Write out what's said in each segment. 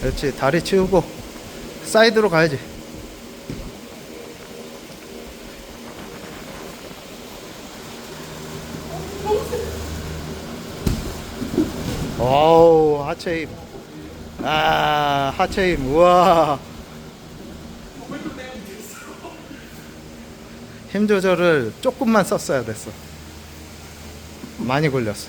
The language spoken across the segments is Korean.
그렇지 다리 치우고 사이드로 가야지. 어우 하체 힘아 하체 힘 우와. 힘 조절을 조금만 썼어야 됐어. 많이 걸렸어.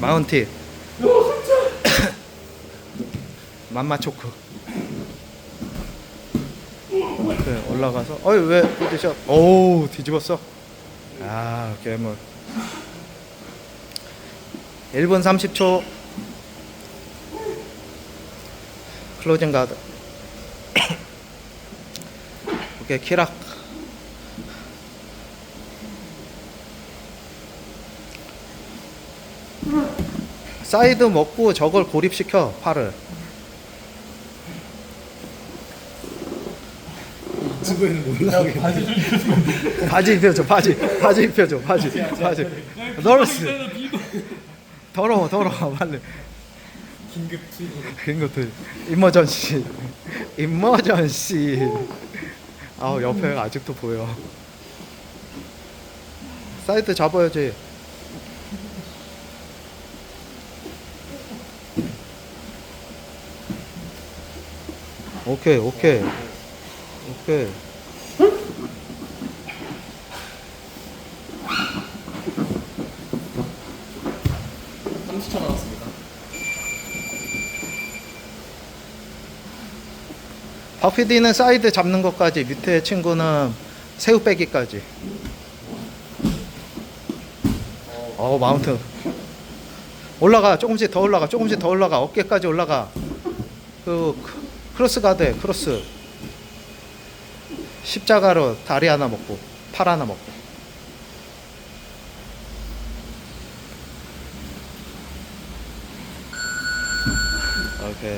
마운티. 맘마 초크. 그 올라가서 어이 왜 부딪혀? 오 뒤집었어. 아 괴물. 1분 30초. 클로징 가드. 오케이 키락. 사이드 먹고 저걸 고립시켜 팔을. 바지 입혀줘. 바지 바지. 입혀줘 바지. 바지. 너러스. 더러워 더러워 빨리. 긴급 투입으로 긴급들 이머전시. 이머전시. 아우 옆에 아직도 보여. 사이드 잡아야지 오케이 오케이. 오케이. 삼0초 남았습니다 박 PD는 사이드 잡는 것까지 밑에 친구는 새우 빼기까지. 어 마운트. 올라가 조금씩 더 올라가 조금씩 더 올라가. 어깨까지 올라가. 그 크로스 가드해 크로스. 십자가로 다리 하나 먹고 팔 하나 먹고. 오케이.